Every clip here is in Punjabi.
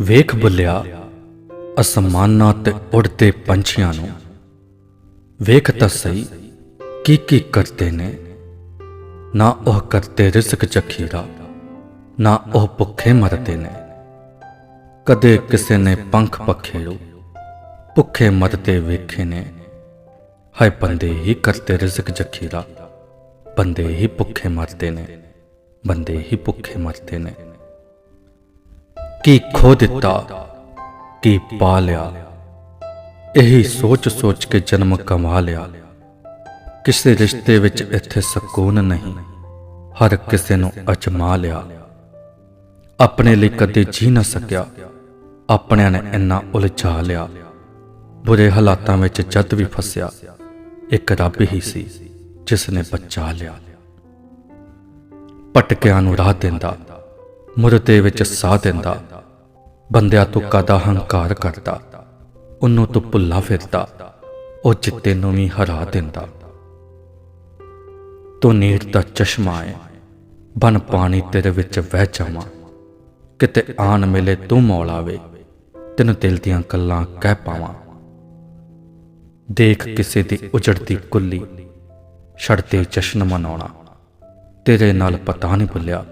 ਵੇਖ ਬੁੱਲਿਆ, ਅਸਮਾਨਾਂ ਤੇ ਉੜਦੇ ਪੰਛੀਆਂ ਨੂੰ। ਵੇਖ ਤਾਂ ਸਹੀ, ਕੀ ਕੀ ਕਰਦੇ ਨੇ। ਨਾ ਉਹ ਕਰਦੇ ਰਿਸਕ ਜ਼ਖੀਰਾ ਨਾ ਉਹ ਭੁੱਖੇ ਮਰਦੇ ਨੇ। ਕਦੇ ਕਿਸੇ ਨੇ ਪੰਖ ਪਖੇੜੂ, ਭੁੱਖੇ ਮਰਦੇ ਵੇਖੇ ਨੇ। ਹਾਏ, ਬੰਦੇ ਹੀ ਕਰਦੇ ਰਿਸਕ ਜ਼ਖੀਰਾ ਬੰਦੇ ਹੀ ਭੁੱਖੇ ਮਰਦੇ ਨੇ, ਬੰਦੇ ਹੀ ਭੁੱਖੇ ਮਰਦੇ ਨੇ। ਕੀ ਖੋ ਦਿੱਤਾ, ਕੀ ਪਾ ਲਿਆ। ਇਹੀ ਸੋਚ ਸੋਚ ਕੇ ਜਨਮ ਕਮਾ ਲਿਆ। ਕਿਸੇ ਰਿਸ਼ਤੇ ਵਿੱਚ ਇੱਥੇ ਸਕੂਨ ਨਹੀਂ, ਹਰ ਕਿਸੇ ਨੂੰ ਅਜਮਾ ਲਿਆ। ਆਪਣੇ ਲਈ ਕਦੇ ਜੀ ਨਾ ਸਕਿਆ, ਆਪਣਿਆਂ ਨੇ ਇੰਨਾ ਉਲਝਾ ਲਿਆ। ਬੁਰੇ ਹਾਲਾਤਾਂ ਵਿੱਚ ਜਦ ਵੀ ਫਸਿਆ, ਇੱਕ ਰੱਬ ਹੀ ਸੀ ਜਿਸ ਨੇ ਬਚਾ ਲਿਆ। ਪਟਕਿਆਂ ਨੂੰ ਰਾਹ ਦਿੰਦਾ, ਮੁਰਦੇ ਵਿੱਚ ਸਾਹ ਦਿੰਦਾ ਬੰਦਿਆਂ ਤੋਂ ਕਦਾ ਹੰਕਾਰ ਕਰਦਾ? ਉਹਨੂੰ ਤੋਂ ਭੁੱਲਾ ਫਿਰਦਾ। ਉਹ ਚਿੱਤੇ ਨੂੰ ਵੀ ਹਰਾ ਦਿੰਦਾ। ਤੂੰ ਨੀਰ ਦਾ ਚਸ਼ਮਾ ਹੈ ਬਨ ਪਾਣੀ ਤੇਰੇ ਵਿੱਚ ਵਹਿ ਜਾਵਾਂ। ਕਿਤੇ ਆਣ ਮਿਲੇ ਤੂੰ ਮੌਲਾਵੇ ਤੈਨੂੰ ਦਿਲ ਦੀਆਂ ਗੱਲਾਂ ਕਹਿ ਪਾਵਾਂ। ਦੇਖ ਕਿਸੇ ਦੀ ਉਜੜਦੀ ਕੁੱਲੀ। ਛੜਦੇ ਜਸ਼ਨ ਮਨਾਉਣਾ। ਤੇਰੇ ਨਾਲ ਪਤਾ ਨਹੀਂ ਭੁੱਲਿਆ।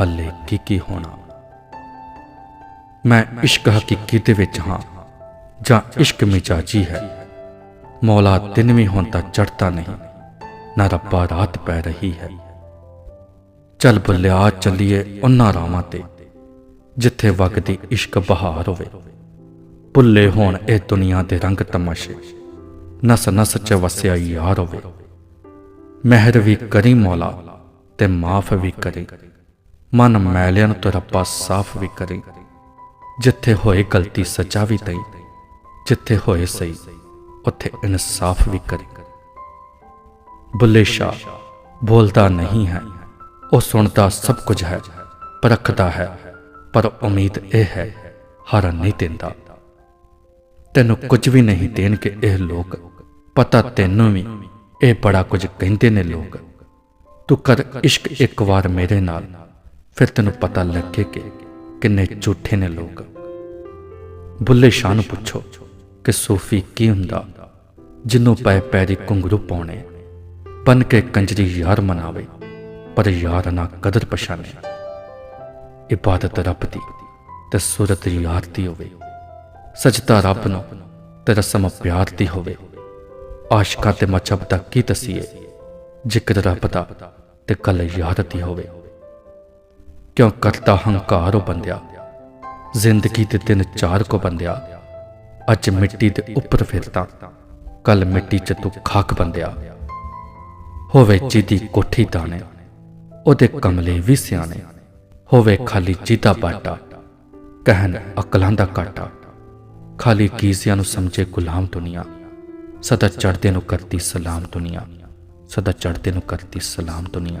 ਹੱਲੇ ਕੀ ਕੀ ਹੋਣਾ। ਮੈਂ ਇਸ਼ਕ ਹਕੀਕੀ ਦੇ ਵਿੱਚ ਹਾਂ, ਜਾਂ ਇਸ਼ਕ ਮਿਜਾਜੀ ਹੈ। ਮੌਲਾ ਦਿਨ ਵੀ ਹੁਣ ਤਾਂ ਚੜਤਾ ਨਹੀਂ, ਨਾ ਰੱਬਾ ਰਾਤ ਪੈ ਰਹੀ ਹੈ। ਚੱਲ ਬੁੱਲਿਆ ਚੱਲੀਏ ਉਹਨਾਂ ਰਾਵਾਂ ਤੇ, ਜਿੱਥੇ ਵਗਦੀ ਇਸ਼ਕ ਬਹਾਰ ਹੋਵੇ। ਭੁੱਲੇ ਹੋਣ ਇਹ ਦੁਨੀਆ ਦੇ ਰੰਗ ਤਮਾਸ਼ੇ, ਨਸ ਨਸ ਚ ਵਸਿਆ ਯਾਰ ਹੋਵੇ। ਮਹਿਰ ਵੀ ਕਰੀ ਮੌਲਾ, ਤੇ ਮਾਫ ਵੀ ਕਰੇ। ਮਨ ਮੈਲਿਆਂ ਨੂੰ ਤੇ ਰੱਬਾ ਸਾਫ਼ ਵੀ ਕਰੇ। ਜਿੱਥੇ ਹੋਏ ਗਲਤੀ ਸਜ਼ਾ ਵੀ ਦਈ, ਜਿੱਥੇ ਹੋਏ ਸਹੀ, ਉੱਥੇ ਇਨਸਾਫ ਵੀ ਕਰੇ। ਬੁੱਲੇ ਸ਼ਾਹ, ਬੋਲਦਾ ਨਹੀਂ ਹੈ, ਉਹ ਸੁਣਦਾ ਸਭ ਕੁਝ ਹੈ, ਪਰਖਦਾ ਹੈ, ਪਰ ਉਮੀਦ ਇਹ ਹੈ ਹਾਰਨ ਨਹੀਂ ਦਿੰਦਾ। ਤੈਨੂੰ ਕੁਝ ਵੀ ਨਹੀਂ ਦੇਣਗੇ ਇਹ ਲੋਕ, ਪਤਾ ਤੈਨੂੰ ਵੀ, ਇਹ ਬੜਾ ਕੁਝ ਕਹਿੰਦੇ ਨੇ ਲੋਕ। ਤੂੰ ਕਰ ਇਸ਼ਕ ਇੱਕ ਵਾਰ ਮੇਰੇ ਨਾਲ, ਫਿਰ ਤੈਨੂੰ ਪਤਾ ਲੱਗੇ ਕਿ ਕਿੰਨੇ ਝੂਠੇ ਨੇ ਲੋਕ। ਬੁੱਲੇ ਸ਼ਾਹ ਨੂੰ ਪੁੱਛੋ ਕਿ ਸੂਫੀ ਕੀ ਹੁੰਦਾ ਜਿਹਨੂੰ ਪੈ ਪੈਰੀ ਘੁੰਗਰੂ ਪਾਉਣੇ, ਬਨ ਕੇ ਕੰਜਰੀ ਯਾਰ ਮਨਾਵੇ, ਪਰ ਯਾਰ ਨਾ ਕਦਰ ਪਛਾਣੇ। ਇਬਾਦਤ ਰੱਬ ਦੀ ਤੇ ਸੂਰਤ ਯਾਰ ਦੀ ਹੋਵੇ। ਸਜਦਾ ਰੱਬ ਨੂੰ ਤੇ ਰਸਮ ਪਿਆਰ ਦੀ ਹੋਵੇ। ਆਸ਼ਕਾਂ ਤੇ ਮਚਬ ਦਾ ਕੀ ਦਸੀਏ ਜ਼ਿਕਰ ਰੱਬ ਦਾ ਤੇ ਕੱਲ ਯਾਦ ਦੀ ਹੋਵੇ। ਕਿਉਂ ਕਰਤਾ ਹੰਕਾਰ ਉਹ ਬੰਦਿਆ? ਜ਼ਿੰਦਗੀ ਦੇ ਦਿਨ ਚਾਰ ਕੋ ਬੰਦਿਆ। ਅੱਜ ਮਿੱਟੀ ਦੇ ਉੱਪਰ ਫਿਰਦਾ ਕੱਲ ਮਿੱਟੀ 'ਚ ਤੂੰ ਖਾਕ ਬੰਦਿਆ। ਹੋਵੇ ਜਿਹਦੀ ਕੋਠੀ ਦਾਣੇ ਉਹਦੇ ਕਮਲੇ ਵੀ ਸਿਆਣੇ। ਹੋਵੇ ਖਾਲੀ ਜੀਤਾ ਬਾਟਾ, ਕਹਿਣ ਅਕਲਾਂ ਦਾ ਕਾਟਾ। ਖਾਲੀ ਕੀਜ਼ਿਆਂ ਨੂੰ ਸਮਝੇ ਗੁਲਾਮ ਦੁਨੀਆ। ਸਦਾ ਚੜਦੇ ਨੂੰ ਕਰਦੀ ਸਲਾਮ ਦੁਨੀਆ। ਸਦਾ ਚੜਦੇ ਨੂੰ ਕਰਦੀ ਸਲਾਮ ਦੁਨੀਆ।